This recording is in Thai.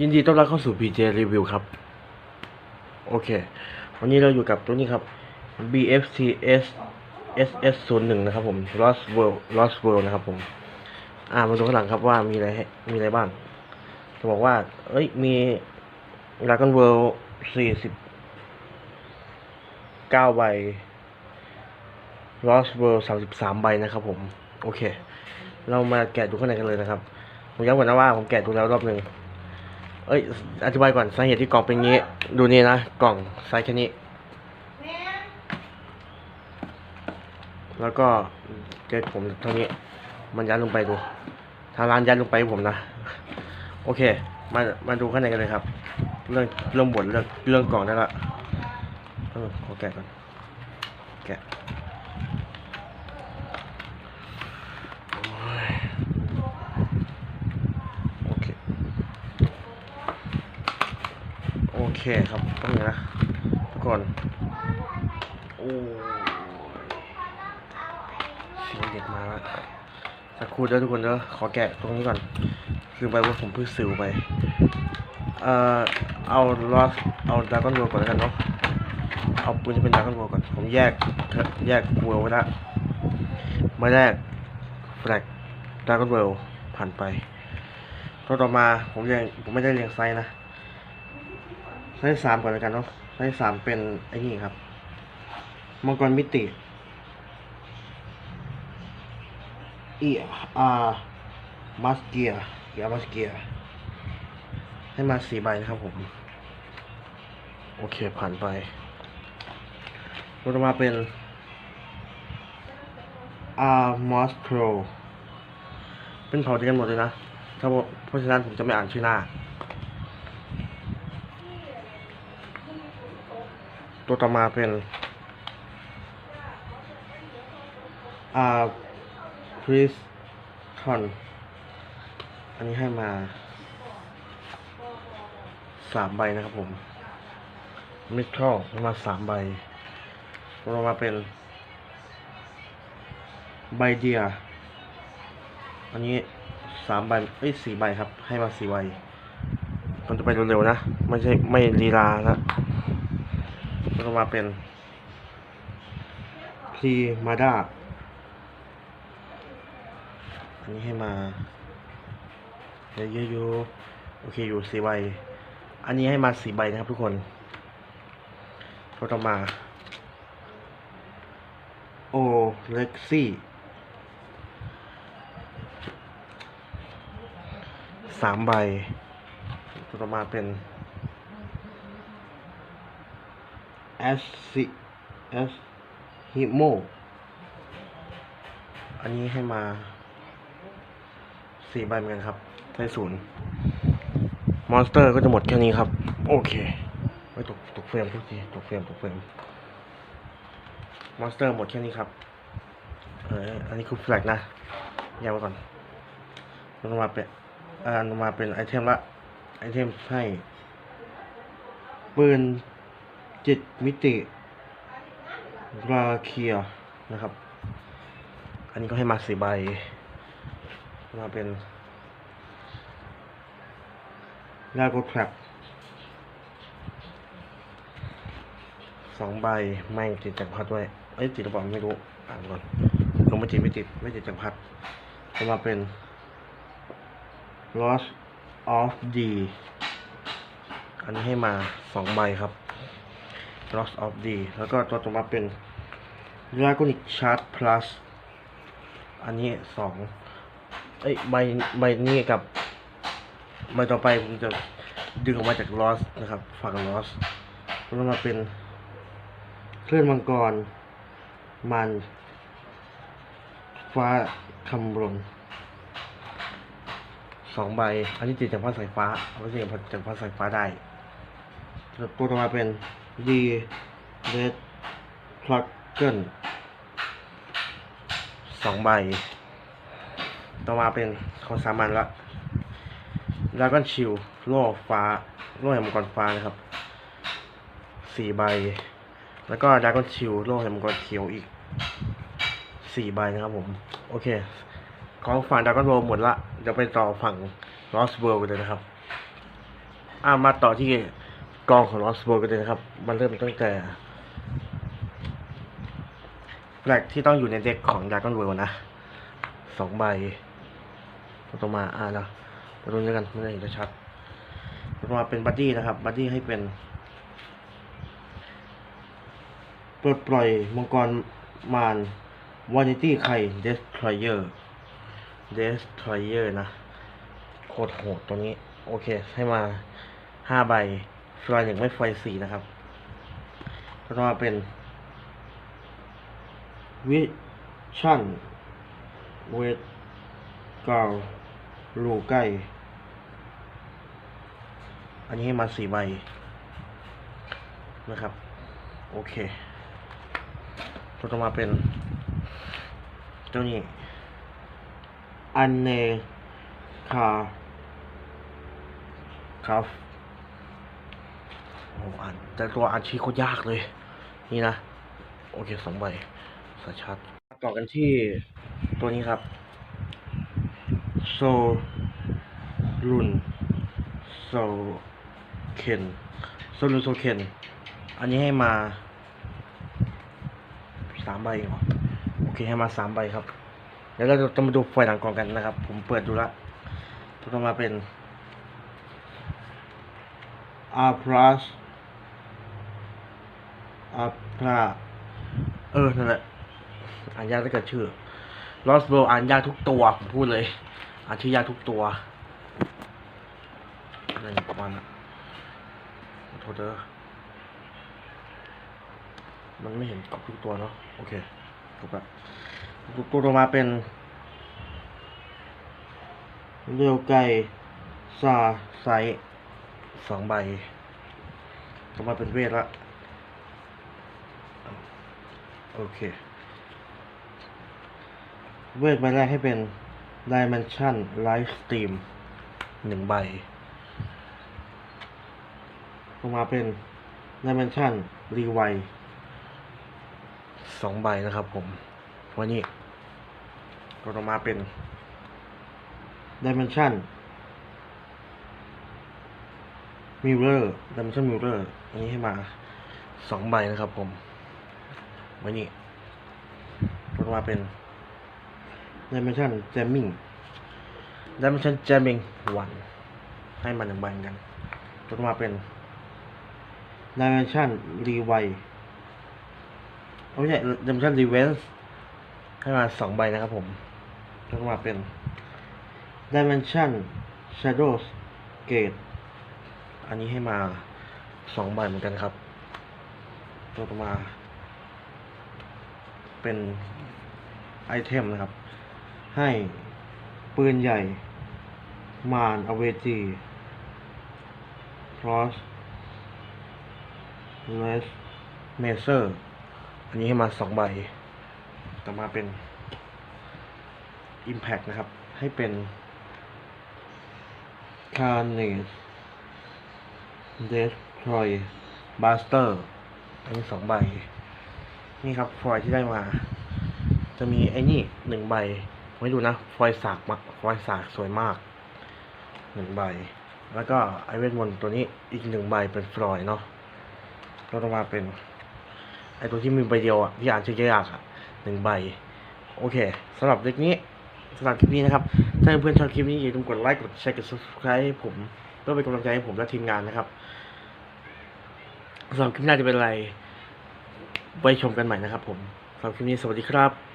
ยินดีต้อนรับเข้าสู่ PJ Review ครับ โอเค วันนี้เราอยู่กับตัวนี้ครับ BFCS SS 0 1 นะครับผม Lost World Lost World นะครับผม อ่ามาดูข้างหลังครับว่ามีอะไรมีอะไรบ้าง จะบอกว่า เอ้ย มี Dragon World 49 ใบ Lost World 33 ใบนะครับผม โอเค เรามาแกะดูข้างในกันเลยนะครับ ผมย้ำก่อนนะว่าผมแกะดูแล้วรอบหนึ่ง เอ้ย อธิบายก่อนสาเหตุที่กล่องเป็นงี้ ดูนี่นะ กล่องไซส์แค่นี้ แล้วก็เจอผมเท่านี้ มันยัดลงไปดูทางร้านยัดลงไปผมนะ โอเค มา มาดูข้างในกันเลยครับ เรื่อง เรื่องบทเรื่อง เรื่องกล่องได้ละเออขอแกะก่อน แกะโอ้ยโอเค โอเคครับต้องนี้นะทุกคนโอ้เสียงเด็กมาแล้วสักครู่เด้อทุกคนเด้อขอแกะตรงนี้ก่อน คือไปว่าผมเพิ่งซิลไป เอ่อเอาลอสเอาดากอนโวก่อนแล้วกันเนาะเอาปืนจะเป็นดากอนโวก่อน ผมแยกแยกเวไว้ละมาแรกแฟลกดากอนเวผ่านไปตัวต่อมาผมเรียงผมไม่ได้เรียงไซส์นะ ไซส์สามก่อนแล้วกันเนาะไซส์สามเป็นไอ้นี่ครับ มังกรมิติอีอามาสเกียเกียมาสเกียให้มาสี่ใบนะครับผม โอเคผ่านไปตัวต่อมาเป็นอามอสโครเป็นเผ่าเดียวกันหมดเลยนะ ถ้าเพราะฉะนั้นผมจะไม่อ่านชื่อหน้า ตัวต่อมาเป็นอ่าคริสทอนอันนี้ให้มาสามใบนะครับผมมิทรอลให้มาสามใบตัวต่อมาเป็น ใบเดีย อันนี้สามใบเอ้ยสี่ใบครับ ให้มาสี่ใบ มันจะไปเร็วๆนะ ไม่ใช่ไม่ลีลานะ แล้วก็มาเป็นพรีมาดาอันนี้ให้มาเยอะๆอยู่โอเคอยู่สี่ใบ อันนี้ให้มาสี่ใบนะครับทุกคนตัวต่อมา โอเล็กซี่สามใบตัวต่อมาเป็น S C S Himo อันนี้ให้มาสี่ใบเหมือนกันครับไทยศูนย์มอนสเตอร์ก็จะหมดแค่นี้ครับ โอเคไม่ตกตกเฟรมทุกทีตกเฟรมตกเฟรมมอนสเตอร์หมดแค่นี้ครับเอออันนี้คือแฟลกนะแยกไว้ก่อนมันมาเป็นอ่ามันมาเป็นไอเทมละไอเทมให้ปืน จิตมิติราเคียนะครับ อันนี้ก็ให้มาสี่ใบ มาเป็นลาโกทรัพสองใบไม่ติดจากรพัดด้วยเอ้ยติดหรือเปล่าไม่รู้ อ่านก่อนลงไม่ติดไม่ติดไม่ติดจากรพัดก็มาเป็น Lost of D อันนี้ให้มาสองใบครับ Lost of D แล้วก็ตัวต่อมาเป็น Dragonic Shard Plus อันนี้สองเอ้ใบใบนี้กับใบต่อไปผมจะดึงออกมาจาก Lost นะครับ ฝั่ง Lost แล้วมาเป็นเคลื่อนมังกร มันฟ้าคำรนสองใบ อันนี้ติดจากผ้าสายฟ้าเอาไว้ติดจากผ้าสายฟ้าได้ตัวต่อมาเป็น D Red p l u g g e n สองใบ ต่อมาเป็นของสามัญละแล้วก็ชิวโล่ฟ้าโล่แห่งมังกรฟ้านะครับสี่ใบ แล้วก็ดราก้อนชิวโล่แห่งมังกรเขียวอีกสี่ใบนะครับผม โอเค ของฝั่งดราก้อนโรหมดละเดี๋ยวไปต่อฝั่ง Lost World กันเลยนะครับ อ่ามาต่อที่ กองของลอสโบกันเลยนะครับ มันเริ่มตั้งแต่แฟลกที่ต้องอยู่ในเด็กของดากอนเวลนะสองใบต่อมาอ่านะมาดูด้วยกันไม่ได้เห็นชัดต่อมาเป็นบัดดี้นะครับ บัดดี้ให้เป็นปลดปล่อยมังกรมารวานิตี้ไข่เดสทรอยเออร์เดสทรอยเออร์นะ โคตรโหดตัวนี้ โอเค ให้มาห้าใบ ฟลอยหนึ่งไม่ไฟสีนะครับก็ต้อมาเป็นวิชั่นเวทกาวลูใกล้ อันนี้ให้มาสี่ใบนะครับ โอเคตัวต่อมาเป็นเจ้านี้อันเนคาครับ โอ้อ่านแต่ตัวอ่านชื่อโคตรยากเลย นี่นะ โอเคสองใบสชัดต่อกันที่ตัวนี้ครับ โซลุนโซเคนโซลุนโซเคนอันนี้ให้มาสามใบเหรอโอเคให้มาสามใบครับเดี๋ยวเราจะมาดูไฟหลังกล่องกันนะครับ ผมเปิดดูละตัวต่อมาเป็น R plus R plus เออ นั่นแหละอ่านยากถ้าเกิดชื่อ Lost World อ่านยากทุกตัวผมพูดเลย อ่านชื่อยากทุกตัวนั่นประมาณนั้นขอโทษเด้อมันไม่เห็นกับทุกตัวเนาะโอเคถูกปะตัวตัวต่อมาเป็นเรียวไก่ซาไซส์สองใบต่อมาเป็นเวทละ โอเค เวทใบแรกให้เป็น Dimension Live Stream หนึ่งใบต่อมาเป็น Dimension Rewind สองใบนะครับผม วันนี้ก็ต่อมาเป็น Dimension Mirror Dimension Mirror อันนี้ให้มาสองใบนะครับผม วันนี้ก็ต่อมาเป็น Dimension Jamming Dimension Jamming วันให้มาหนึ่งใบกันก็ต่อมาเป็น Dimension Rewind ไม่ใช่ Dimension Revenge ให้มาสองใบนะครับผมแล้วก็มาเป็น Dimension Shadows Gate อันนี้ให้มาสองใบเหมือนกันครับตัวต่อมา เป็นไอเทมนะครับ ให้ปืนใหญ่ มารอเวจี cross less measure อันนี้ให้มาสองใบ ต่อมาเป็น Impact นะครับ ให้เป็น Carnage Destroy Buster อันนี้สองใบ นี่ครับฟอยที่ได้มา จะมีไอ้นี่หนึ่งใบไว้ดูนะ ฟอยสากมาฟอยสากสวยมากหนึ่งใบ แล้วก็ไอเวทมนต์ตัวนี้อีกหนึ่งใบเป็นฟลอยเนาะก็ต่อมาเป็น ไอตัวที่มีใบเดียวอะที่อ่านชื่อยากอะหนึ่งใบ โอเคสำหรับเด็กนี้สำหรับคลิปนี้นะครับ ถ้าเพื่อนชอบคลิปนี้อย่าลืมกดไลค์กดแชร์กด subscribe ให้ผมเพื่อเป็นกำลังใจให้ผมและทีมงานนะครับสำหรับคลิปหน้าจะเป็นอะไร ไว้ชมกันใหม่นะครับผมสำหรับคลิปนี้สวัสดีครับ